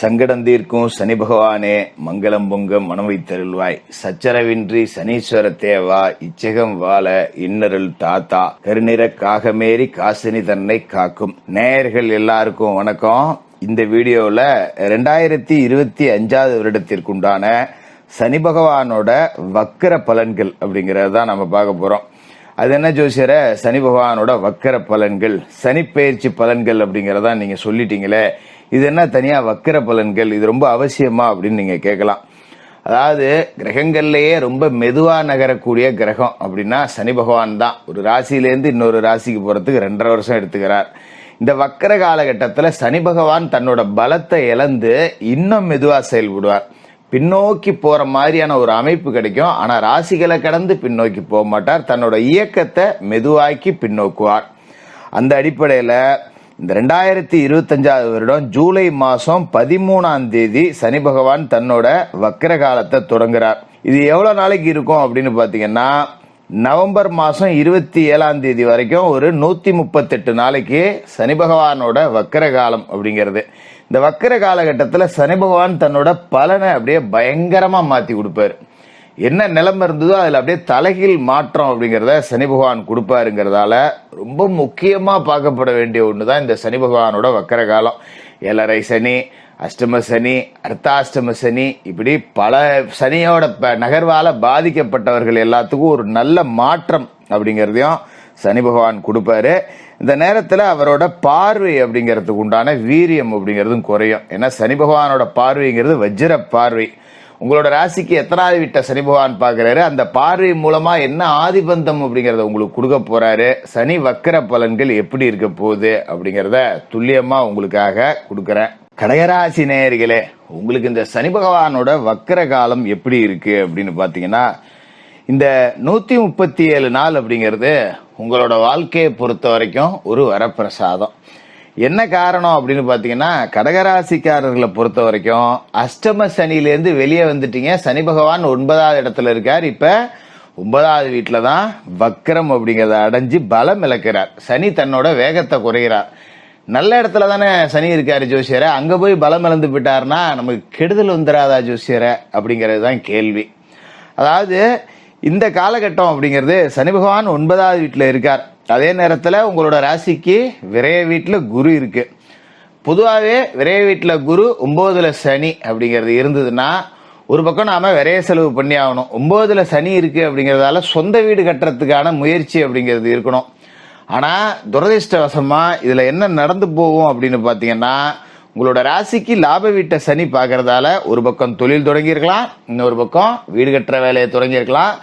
சங்கடம் தீர்க்கும் சனி பகவானே மங்களம் பொங்க மனம் வைத்தருள்வாய். சச்சரவின்றி சனீஸ்வர தேவா இச்சகம் வாழ இன்னருள் தாத்தா. கருநிற காகமேறி காசினி தன்னை காக்கும். நேயர்கள் எல்லாருக்கும் வணக்கம். இந்த வீடியோல ரெண்டாயிரத்தி இருபத்தி அஞ்சாவது வருடத்திற்குண்டான சனி பகவானோட வக்கர பலன்கள் அப்படிங்கறத தான் நம்ம பார்க்க போறோம். அது என்ன ஜோசியர? சனி பகவானோட வக்கர பலன்கள். சனி பயிற்சி பலன்கள் அப்படிங்கிறதா நீங்க சொல்லிட்டீங்களே. இது என்ன தனியா வக்கர பலன்கள்? இது ரொம்ப அவசியமா அப்படின்னு நீங்க கேட்கலாம். அதாவது கிரகங்கள்லயே ரொம்ப மெதுவா நகரக்கூடிய கிரகம் அப்படின்னா சனி பகவான் தான். ஒரு ராசியிலேருந்து இன்னொரு ராசிக்கு போறதுக்கு ரெண்டரை வருஷம் எடுத்துக்கிறார். இந்த வக்கர காலகட்டத்தில் சனி பகவான் தன்னோட பலத்தை இழந்து இன்னும் மெதுவாக செயல்படுவார். பின்னோக்கி போற மாதிரியான ஒரு அமைப்பு கிடைக்கும். ஆனா ராசிகளை கடந்து பின்னோக்கி போக மாட்டார். தன்னோட இயக்கத்தை மெதுவாக்கி பின்னோக்குவார். அந்த அடிப்படையில இந்த ரெண்டாயிரத்தி இருபத்தஞ்சாவது வருடம் ஜூலை மாதம் பதிமூணாம் தேதி சனி பகவான் தன்னோட வக்கர காலத்தை தொடங்குறார். இது எவ்வளோ நாளைக்கு இருக்கும் அப்படின்னு பார்த்தீங்கன்னா நவம்பர் மாதம் இருபத்தி ஏழாம் தேதி வரைக்கும் ஒரு நூற்றி முப்பத்தெட்டு நாளைக்கு சனி பகவானோட வக்கர காலம் அப்படிங்கிறது. இந்த வக்கர காலகட்டத்தில் சனி பகவான் தன்னோட பலனை அப்படியே பயங்கரமாக மாற்றி கொடுப்பாரு. என்ன நிலைமை இருந்ததோ அதில் அப்படியே தலைகீழ் மாற்றம் அப்படிங்கிறத சனி பகவான் கொடுப்பாருங்கிறதால ரொம்ப முக்கியமாக பார்க்கப்பட வேண்டிய ஒன்று தான் இந்த சனி பகவானோட வக்கர காலம். ஏழரை சனி அஷ்டம சனி அர்த்தாஷ்டம சனி இப்படி பல சனியோட ப- நகர்வால் பாதிக்கப்பட்டவர்கள் எல்லாத்துக்கும் ஒரு நல்ல மாற்றம் அப்படிங்கிறதையும் சனி பகவான் கொடுப்பாரு. இந்த நேரத்தில் அவரோட பார்வை அப்படிங்கிறதுக்கு உண்டான வீரியம் அப்படிங்கிறதும் குறையும். ஏன்னா சனி பகவானோட பார்வைங்கிறது வஜ்ர பார்வை. உங்களோட ராசிக்கு எத்தனாவது விட்ட சனி பகவான் பார்க்குறாரு? அந்த பார்வை மூலமாக என்ன ஆதிபந்தம் அப்படிங்கிறத உங்களுக்கு கொடுக்க போகிறாரு சனி வக்கர பலன்கள் எப்படி இருக்க போகுது அப்படிங்கிறத துல்லியமாக உங்களுக்காக கொடுக்குறேன். கடகராசி நேயர்களே உங்களுக்கு இந்த சனி பகவானோட வக்கர காலம் எப்படி இருக்குது அப்படின்னு பார்த்தீங்கன்னா இந்த நூத்தி முப்பத்தி ஏழு நாள் அப்படிங்கிறது உங்களோட வாழ்க்கையை பொறுத்த வரைக்கும் ஒரு வரப்பிரசாதம். என்ன காரணம் அப்படின்னு பார்த்தீங்கன்னா கடகராசிக்காரர்களை பொறுத்த வரைக்கும் அஷ்டம சனியிலேருந்து வெளியே வந்துட்டீங்க. சனி பகவான் ஒன்பதாவது இடத்துல இருக்கார். இப்போ ஒன்பதாவது வீட்டில் தான் வக்கரம் அப்படிங்கிறத அடைஞ்சு பலம் இழக்கிறார். சனி தன்னோட வேகத்தை குறைகிறார். நல்ல இடத்துல தானே சனி இருக்காரு ஜோசியரை. அங்கே போய் பலம் இழந்து போயிட்டாருன்னா நமக்கு கெடுதல் வந்துடாதா ஜோசியரை அப்படிங்கிறது தான் கேள்வி. அதாவது இந்த காலகட்டம் அப்படிங்கிறது சனி பகவான் ஒன்பதாவது வீட்டில் இருக்கார். அதே நேரத்தில் உங்களோட ராசிக்கு விரைய வீட்டில் குரு இருக்கு. பொதுவாகவே விரைய வீட்டில் குரு ஒன்பதுல சனி அப்படிங்கிறது இருந்ததுன்னா ஒரு பக்கம் நாம விரைய செலவு பண்ணி ஆகணும். ஒன்பதுல சனி இருக்கு அப்படிங்கிறதால சொந்த வீடு கட்டுறதுக்கான முயற்சி அப்படிங்கிறது இருக்கணும். ஆனால் துரதிருஷ்டவசமாக இதில் என்ன நடந்து போகும் அப்படின்னு பார்த்தீங்கன்னா உங்களோட ராசிக்கு லாப வீட்டை சனி பார்க்கறதால ஒரு பக்கம் தொழில் தொடங்கியிருக்கலாம் இன்னொரு பக்கம் வீடு கட்டுற வேலையை தொடங்கியிருக்கலாம்.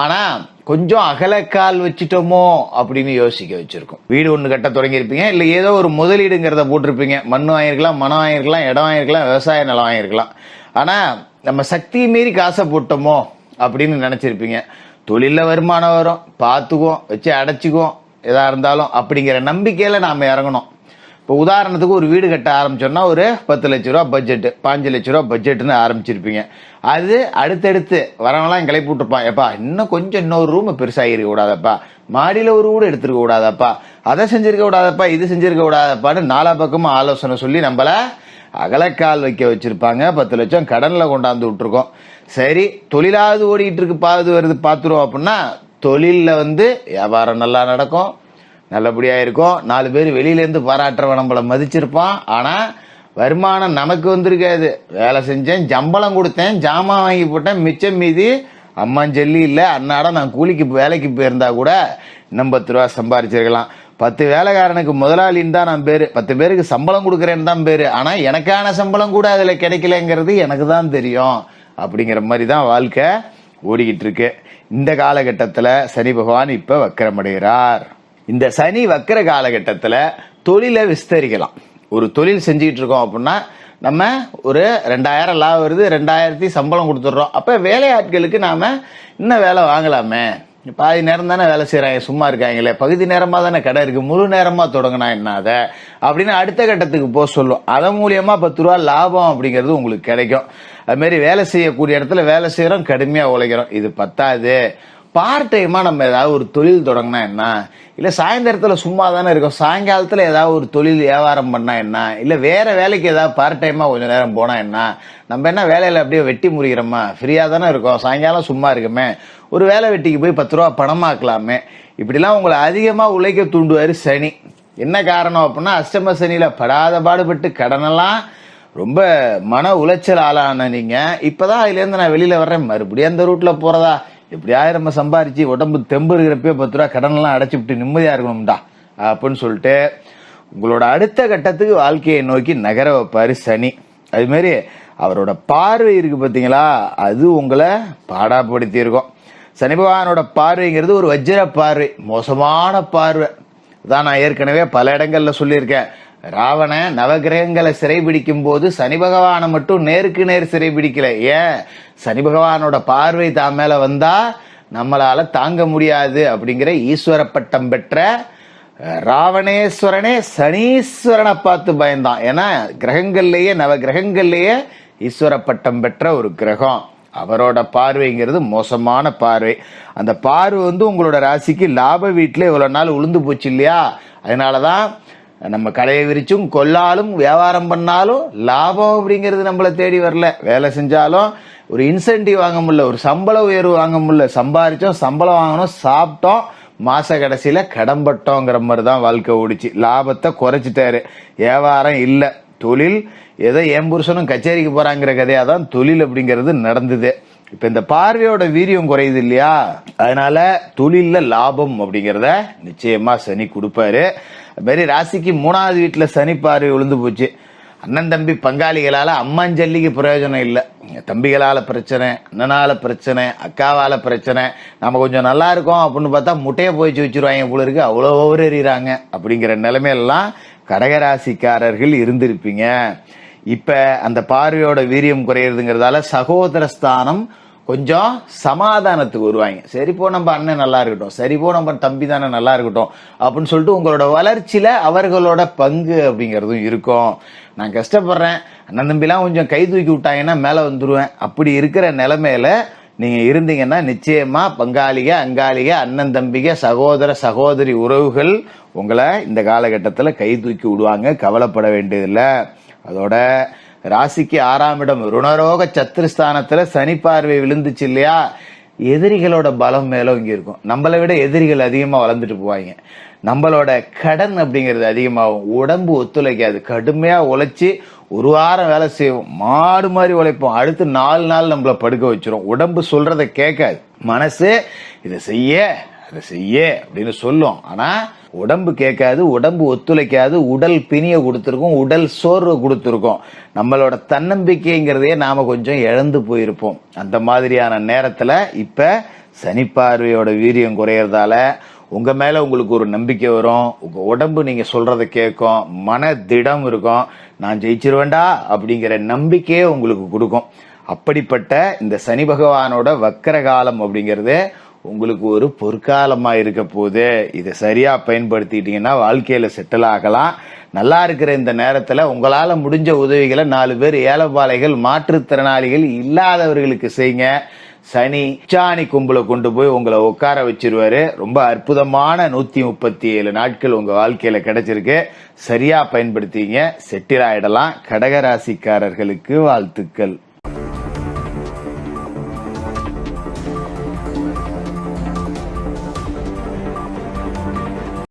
ஆனா கொஞ்சம் அகலக்கால் வச்சுட்டோமோ அப்படின்னு யோசிக்க வச்சிருக்கோம். வீடு ஒன்று கட்ட தொடங்கியிருப்பீங்க இல்லை ஏதோ ஒரு முதலீடுங்கிறத போட்டிருப்பீங்க. மண் வாங்கியிருக்கலாம் மனம் வாங்கியிருக்கலாம் இடம் வாங்கியிருக்கலாம் விவசாய நிலம் வாங்கியிருக்கலாம். ஆனா நம்ம சக்தியை மீறி காசை போட்டோமோ அப்படின்னு நினைச்சிருப்பீங்க. தொழிலில் வருமானம் வரும் பார்த்துக்குவோம் வச்சு அடைச்சிக்குவோம் எதா இருந்தாலும். அப்படிங்கிற நம்பிக்கையில நாம இறங்கணும். இப்போ உதாரணத்துக்கு ஒரு வீடு கட்ட ஆரம்பிச்சோன்னா ஒரு பத்து லட்ச ரூபா பட்ஜெட்டு பாஞ்சு லட்ச ரூபா பட்ஜெட்னு ஆரம்பிச்சிருப்பீங்க. அது அடுத்தடுத்து வரவங்களாம் கிளப்பி விட்டுருப்பான் எப்பா இன்னும் கொஞ்சம் இன்னொரு ரூம் பெருசாகிருக்க கூடாதப்பா. மாடியில் ஒரு வீடு எடுத்துருக்க கூடாதப்பா. அதை செஞ்சிருக்க கூடாதப்பா இது செஞ்சிருக்க கூடாதப்பான்னு நாலா பக்கமும் ஆலோசனை சொல்லி நம்மளை அகலக்கால் வைக்க வச்சுருப்பாங்க. பத்து லட்சம் கடனில் கொண்டாந்து விட்ருக்கோம் சரி தொழிலாவது ஓடிக்கிட்டு இருக்கு பாது வருது பார்த்துருவோம் அப்படின்னா தொழிலில் வந்து வியாபாரம் நல்லா நடக்கும். நல்லபடியாக இருக்கும் நாலு பேர் வெளியிலேருந்து பாராட்டுறவன் நம்மள மதிச்சிருப்பான். ஆனால் வருமானம் நமக்கு வந்திருக்காது. வேலை செஞ்சேன் சம்பளம் கொடுத்தேன் ஜாமான் வாங்கி போட்டேன் மிச்சம் மீதி அம்மாஞ்சொல்லி இல்லை அன்னாடம் நான் கூலிக்கு வேலைக்கு போயிருந்தா கூட இன்னும் பத்து ரூபா சம்பாரிச்சிருக்கலாம். பத்து வேலைக்காரனுக்கு முதலாளின்னு தான் நான் பேர். பத்து பேருக்கு சம்பளம் கொடுக்குறேன்னு தான் பேர். ஆனால் எனக்கான சம்பளம் கூட அதில் கிடைக்கலங்கிறது எனக்கு தான் தெரியும். அப்படிங்கிற மாதிரி தான் வாழ்க்கை ஓடிக்கிட்டு இருக்கு. இந்த காலகட்டத்தில் சனி பகவான் இப்போ வக்கரமடைகிறார். இந்த சனி வக்கர காலகட்டத்தில் தொழிலை விஸ்தரிக்கலாம். ஒரு தொழில் செஞ்சுக்கிட்டு இருக்கோம் அப்படின்னா நம்ம ஒரு ரெண்டாயிரம் லாபம் வருது ரெண்டாயிரத்தி சம்பளம் கொடுத்துட்றோம். அப்போ வேலையாட்களுக்கு நாம் இன்னும் வேலை வாங்கலாமே. பாதி நேரம் தானே வேலை செய்கிறாங்க சும்மா இருக்காங்களே. பகுதி நேரமாக தானே கடை இருக்குது முழு நேரமாக தொடங்கினா என்ன அதை? அப்படின்னு அடுத்த கட்டத்துக்கு போக சொல்லும். அதன் மூலியமாக பத்து ரூபா லாபம் அப்படிங்கிறது உங்களுக்கு கிடைக்கும். அதுமாரி வேலை செய்யக்கூடிய இடத்துல வேலை செய்கிறோம் கடுமையாக உழைக்கிறோம். இது பத்தாது. பார்ட் டைமாக நம்ம ஏதாவது ஒரு தொழில் தொடங்கினா என்ன? இல்லை சாயந்தரத்தில் சும்மா தானே இருக்கும். சாயங்காலத்தில் ஏதாவது ஒரு தொழில் வியாபாரம் பண்ணால் என்ன? இல்லை வேறு வேலைக்கு ஏதாவது பார்ட் டைமாக கொஞ்சம் நேரம் போனால் என்ன? நம்ம என்ன வேலையில் அப்படியே வெட்டி முறிகிறோமா? ஃப்ரீயாக தானே இருக்கோம். சாயங்காலம் சும்மா இருக்குமே. ஒரு வேலை வெட்டிக்கு போய் பத்து ரூபா பணமாக்கலாமே இப்படிலாம் உங்களை அதிகமாக உழைக்க தூண்டுவார் சனி. என்ன காரணம் அப்படின்னா அஷ்டம சனியில் படாத பாடுபட்டு கடனெல்லாம் ரொம்ப மன உளைச்சல் ஆளான நீங்கள் இப்போ தான் அதுலேருந்து நான் வெளியில் வர்றேன். மறுபடியும் அந்த ரூட்டில் போகிறதா எப்படியாவது நம்ம சம்பாரிச்சு உடம்பு தெம்பு இருக்கிறப்பே பத்து ரூபா கடன்லாம் அடைச்சி விட்டு நிம்மதியா இருக்கணும்டா அப்படின்னு சொல்லிட்டு உங்களோட அடுத்த கட்டத்துக்கு வாழ்க்கையை நோக்கி நகர வைப்பாரு சனி. அதுமாரி அவரோட பார்வை இருக்கு பார்த்தீங்களா அது உங்களை பாடாப்படுத்தி இருக்கும் சனி பகவானோட பார்வைங்கிறது ஒரு வஜ்ர பார்வை மோசமான பார்வை. தான் நான் ஏற்கனவே பல இடங்கள்ல சொல்லியிருக்கேன். ராவண நவகிரகங்களை சிறைபிடிக்கும் போது சனி பகவானை மட்டும் நேருக்கு நேர் சிறைபிடிக்கல. ஏன்? சனி பகவானோட பார்வை தான் மேல வந்தா நம்மளால தாங்க முடியாது அப்படிங்கிற ஈஸ்வர பட்டம் பெற்ற ராவணேஸ்வரனே சனீஸ்வரனை பார்த்து பயந்தான். ஏன்னா கிரகங்கள்லேயே நவ கிரகங்கள்லேயே ஈஸ்வர பட்டம் பெற்ற ஒரு கிரகம். அவரோட பார்வைங்கிறது மோசமான பார்வை. அந்த பார்வை வந்து உங்களோட ராசிக்கு லாப வீட்டில் இவ்வளோ நாள் உளுந்து போச்சு இல்லையா? அதனால தான் நம்ம கடையை விரிச்சும் கொல்லாலும் வியாபாரம் பண்ணாலும் லாபம் அப்படிங்கிறது நம்மளை தேடி வரல. வேலை செஞ்சாலும் ஒரு இன்சென்டிவ் வாங்க முடியல ஒரு சம்பள உயர்வு வாங்க முடியல. சம்பாரிச்சோம் சம்பளம் வாங்கணும் சாப்பிட்டோம் மாச கடைசியில கடம்பட்டோங்கிற மாதிரி தான் வாழ்க்கை ஓடிச்சு. லாபத்தை குறைச்சிட்டாரு. வியாபாரம் இல்லை. தொழில் ஏதோ என் புருஷனும் கச்சேரிக்கு போறாங்கிற கதையாக தான் தொழில் அப்படிங்கிறது நடந்தது. இப்ப இந்த பார்வையோட வீரியம் குறையுது இல்லையா? அதனால தொழில லாபம் அப்படிங்கிறத நிச்சயமா சனி கொடுப்பாரு. மாரி ராசிக்கு மூணாவது வீட்டுல சனி பார்வை விழுந்து போச்சு. அண்ணன் தம்பி பங்காளிகளால அம்மாஞ்சல்லிக்கு பிரயோஜனம் இல்லை. தம்பிகளால பிரச்சனை அண்ணனால பிரச்சனை அக்காவால பிரச்சனை. நம்ம கொஞ்சம் நல்லா இருக்கோம் அப்படின்னு பார்த்தா முட்டையை போயிச்சு வச்சிருவாங்க போல இருக்கு. அவ்வளோ ஓவரறிறாங்க அப்படிங்கிற நிலைமையெல்லாம் கடகராசிக்காரர்கள் இருந்திருப்பீங்க. இப்ப அந்த பார்வையோட வீரியம் குறையிறதுங்கிறதால சகோதர ஸ்தானம் கொஞ்சம் சமாதானத்துக்கு வருவாங்க. சரிப்போ நம்ம அண்ணன் நல்லா இருக்கட்டும். சரிப்போ நம்ம தம்பி தானே நல்லா இருக்கட்டும். அப்படின்னு சொல்லிட்டு உங்களோட வளர்ச்சியில அவர்களோட பங்கு அப்படிங்கிறதும் இருக்கும். நான் கஷ்டப்படுறேன். அண்ணன் தம்பிலாம் கொஞ்சம் கை தூக்கி விட்டாங்கன்னா மேலே வந்துடுவேன் அப்படி இருக்கிற நிலைமையில நீங்க இருந்தீங்கன்னா நிச்சயமா பங்காளிக அங்காளிக அண்ணன் தம்பிக சகோதர சகோதரி உறவுகள் உங்களை இந்த காலகட்டத்தில் கை தூக்கி விடுவாங்க. கவலைப்பட வேண்டியதில்லை. அதோட ராசிக்கு ஆறாம் இடம் ருணரோக சத்துருஸ்தானத்துல சனி பார்வை விழுந்துச்சு இல்லையா? எதிரிகளோட பலம் மேலும் இங்கே இருக்கும். நம்மளை விட எதிரிகள் அதிகமாக வளர்ந்துட்டு போவாங்க. நம்மளோட கடன் அப்படிங்கிறது அதிகமாகும். உடம்பு ஒத்துழைக்காது. கடுமையாக உழைச்சி ஒரு வாரம் வேலை செய்வோம். மாடு மாதிரி உழைப்போம். அடுத்து நாலு நாள் நம்மளை படுக்க வச்சிரும். உடம்பு சொல்கிறத கேட்காது. மனசு இதை செய்ய அதை செய்ய அப்படின்னு சொல்லும். ஆனால் உடம்பு கேட்காது உடம்பு ஒத்துழைக்காது உடல் பிணிய கொடுத்துருக்கும் உடல் சோர்வு கொடுத்துருக்கும். நம்மளோட தன்னம்பிக்கைங்கிறதையே நாம கொஞ்சம் இழந்து போயிருப்போம். அந்த மாதிரியான நேரத்தில் இப்போ சனி பார்வையோட வீரியம் குறையிறதால உங்கள் மேலே உங்களுக்கு ஒரு நம்பிக்கை வரும். உங்கள் உடம்பு நீங்கள் சொல்கிறத கேட்கும். மன திடம் இருக்கும். நான் ஜெயிச்சிருவேண்டா அப்படிங்கிற நம்பிக்கையே உங்களுக்கு கொடுக்கும். அப்படிப்பட்ட இந்த சனி பகவானோட வக்கர காலம் அப்படிங்கிறது உங்களுக்கு ஒரு பொற்காலமாக இருக்க போது இதை சரியாக பயன்படுத்திட்டீங்கன்னா வாழ்க்கையில் செட்டில் ஆகலாம். நல்லா இருக்கிற இந்த நேரத்தில் உங்களால் முடிஞ்ச உதவிகளை நாலு பேர் ஏழைப்பாளைகள் மாற்றுத்திறனாளிகள் இல்லாதவர்களுக்கு செய்யுங்க. சனி சாணி கும்பலை கொண்டு போய் உங்களை உட்கார வச்சிருவாரு. ரொம்ப அற்புதமான நூற்றி முப்பத்தி ஏழு நாட்கள் உங்கள் வாழ்க்கையில் கிடைச்சிருக்கு. சரியாக பயன்படுத்திங்க செட்டில் ஆகிடலாம் கடகராசிக்காரர்களுக்கு வாழ்த்துக்கள்.